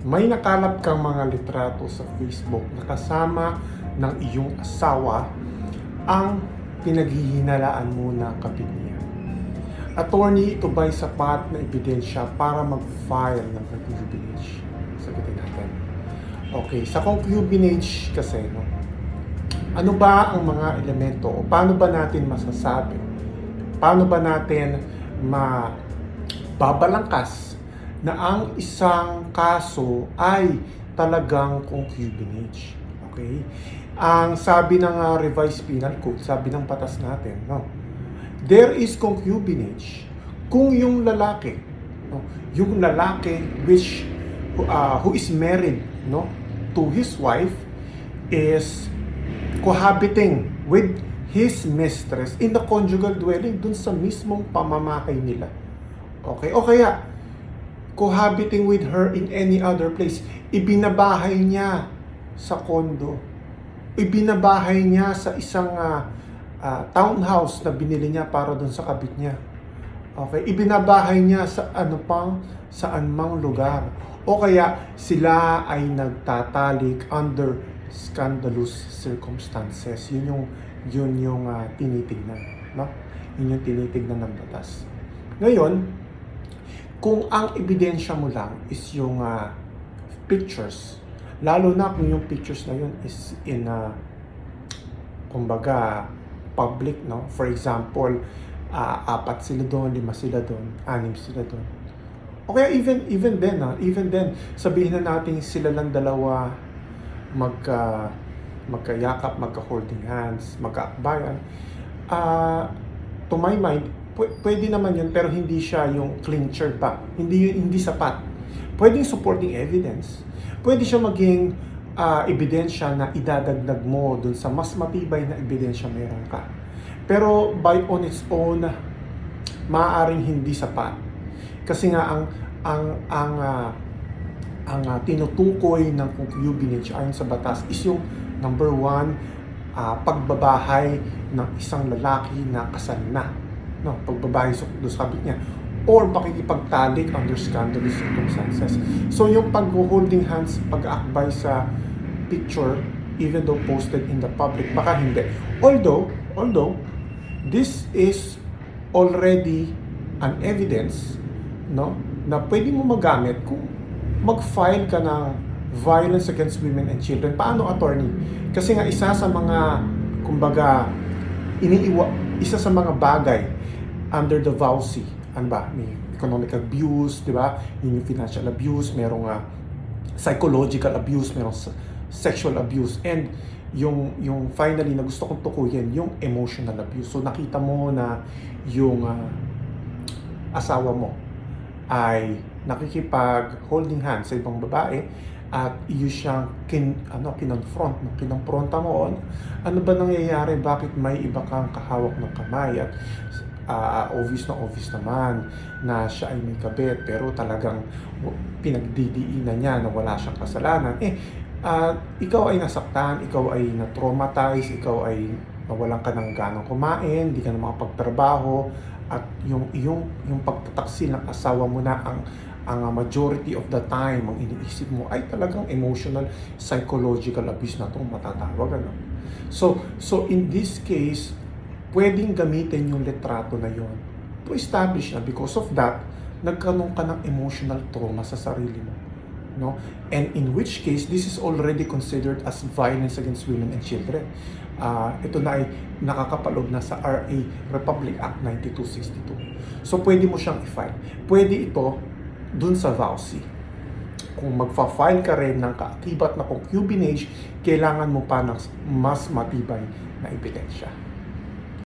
may nakalap kang mga litrato sa Facebook na kasama ng iyong asawa ang pinaghihinalaan mo na kapit niya. Attorney, ito ba'y sapat na ebidensya para mag-file ng concubinage? Sagutin natin. Okay, sa concubinage kasi, no, ano ba ang mga elemento o paano ba natin masasabi? Paano ba natin mababalangkas na ang isang kaso ay talagang concubinage? Okay? Ang sabi ng uh, revised penal code, sabi ng batas natin, no? There is concubinage kung yung lalaki, no? Yung lalaki which uh, who is married, no, to his wife is cohabiting with his mistress in the conjugal dwelling dun sa mismong pamamahay nila. Okay? O kaya, cohabiting with her in any other place. Ibinabahay niya sa kondo. Ibinabahay niya sa isang ah, ah, townhouse na binili niya para dun sa kabit niya. Okay? Ibinabahay niya sa ano pang saan mang lugar. O kaya sila ay nagtatalik under scandalous circumstances. Yun yung yun yung ah, tinitignan, no? Yun yung tinitignan ng batas. Ngayon, kung ang ebidensya mo lang is yung ah, pictures, lalo na kung yung pictures na yun is in a kumbaga public, no? For example, ah, apat sila doon, lima sila doon, anim sila doon. O kaya even even then, ah, even then, sabihin na natin sila lang dalawa magka magkayakap, magka-holding hands, magkaakbayan. Ah, to my mind, pwede naman yun pero hindi siya yung clincher pa. Hindi hindi sapat. Pwedeng supporting evidence. Pwede siya maging ah, ebidensya na idadagdag mo dun sa mas matibay na ebidensya meron ka. Pero by on its own, maaaring hindi sapat. Kasi nga ang ang ang ah, ang ah, tinutukoy ng concubinage ayon sa batas is yung number one, ah, pagbabahay ng isang lalaki na kasal na. No, pagbabahay sa doon sa kabit niya or pakikipagtalik under scandalous circumstances. So yung pag-holding hands, pag-aakbay sa picture, even though posted in the public, baka hindi. Although, although, this is already an evidence no na pwede mo magamit kung mag-file ka ng violence against women and children. Paano attorney? Kasi nga isa sa mga kumbaga iniiwa isa sa mga bagay under the VAUSI, ano ba, may economic abuse, di ba? Yun yung financial abuse, merong ah, psychological abuse, merong sexual abuse, and yung yung finally na gusto kong tukuyin, yung emotional abuse. So nakita mo na yung ah, asawa mo ay nakikipag holding hands sa ibang babae at iyo siyang kin, ano, kinonfront, no? kinonfronta mo, ano, ano ba nangyayari, bakit may iba kang kahawak ng kamay at ah, obvious na obvious naman na siya ay may kabit pero talagang pinagdidiinan niya na wala siyang kasalanan. Eh, ah, ikaw ay nasaktan, ikaw ay na-traumatize, ikaw ay nawalan ka ng ganang kumain, hindi ka na makapagtrabaho, at yung yung yung pagtataksil ng asawa mo na ang ang majority of the time ang iniisip mo ay talagang emotional psychological abuse na itong matatawag ano. So so in this case pwedeng gamitin yung litrato na yon to establish na because of that nagkaroon ka ng emotional trauma sa sarili mo no? And in which case this is already considered as violence against women and children. Ah, ito na ay nakakapaloob na sa RA Republic Act 9262 so pwede mo siyang i-file. Pwede ito dun sa VAUSI kung magfa-file ka rin ng kaakibat na concubinage kailangan mo pa ng mas matibay na ebidensya